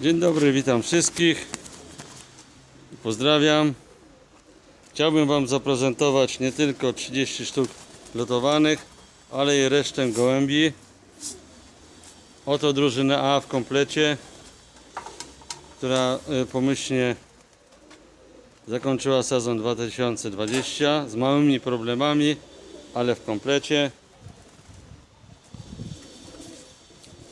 Dzień dobry, witam wszystkich. Pozdrawiam. Chciałbym Wam zaprezentować nie tylko 30 sztuk lotowanych, ale i resztę gołębi. Oto drużyna A w komplecie, która e, pomyślnie zakończyła sezon 2020 z małymi problemami, ale w komplecie.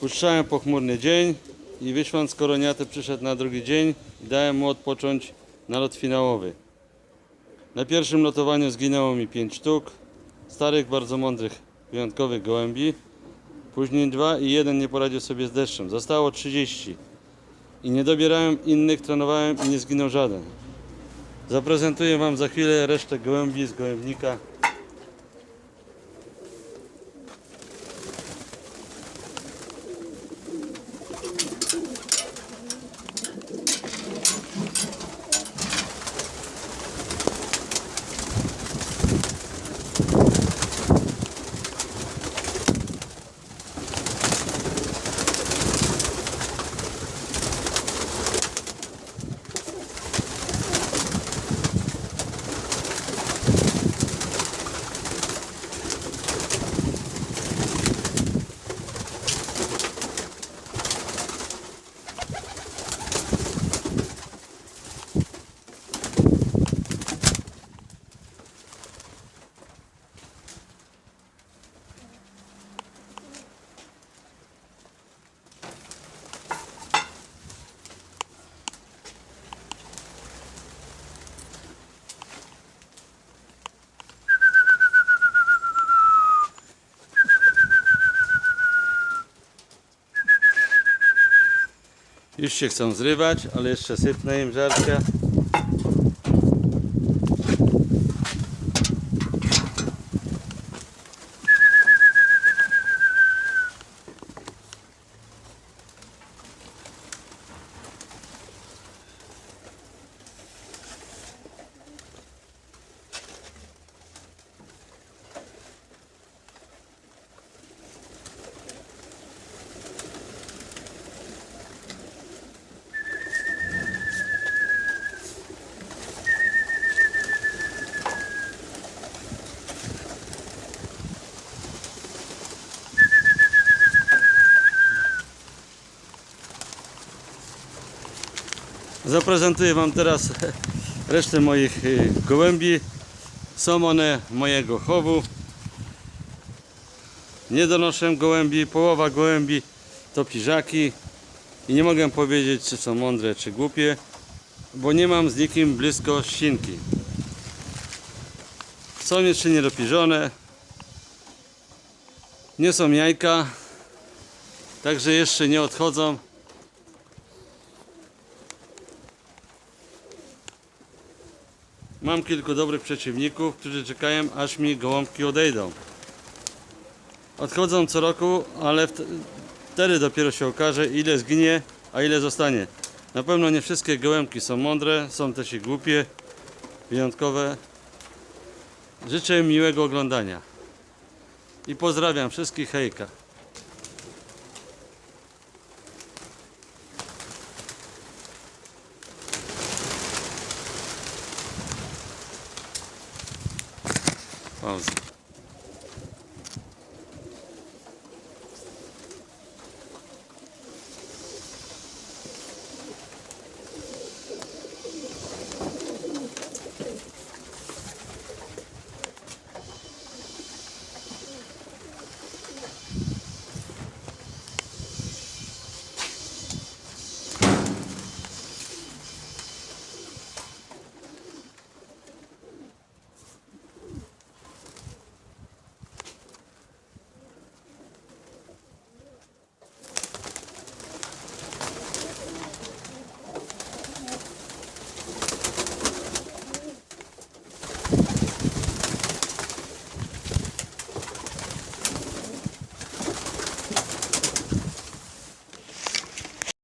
Puszczałem pochmurny dzień i wyśląc koroniaty przyszedł na drugi dzień i dałem mu odpocząć na lot finałowy. Na pierwszym lotowaniu zginęło mi 5 sztuk, starych, bardzo mądrych, wyjątkowych gołębi. Później dwa i jeden nie poradził sobie z deszczem. Zostało 30. I nie dobierałem innych, trenowałem i nie zginął żaden. Zaprezentuję Wam za chwilę resztę gołębi z gołębnika. Już się chcą zrywać, ale jeszcze sypnę im żarcia. Zaprezentuję Wam teraz resztę moich y, gołębi. Są one mojego chowu. Nie donoszę gołębi, połowa gołębi to piżaki i nie mogę powiedzieć czy są mądre czy głupie, bo nie mam z nikim blisko ścinki. Są jeszcze niedopiżone, nie są jajka, także jeszcze nie odchodzą. Mam kilku dobrych przeciwników, którzy czekają aż mi gołąbki odejdą. Odchodzą co roku, ale wt- wtedy dopiero się okaże ile zginie, a ile zostanie. Na pewno nie wszystkie gołębki są mądre, są też i głupie, wyjątkowe. Życzę miłego oglądania. I pozdrawiam wszystkich, hejka. lazım.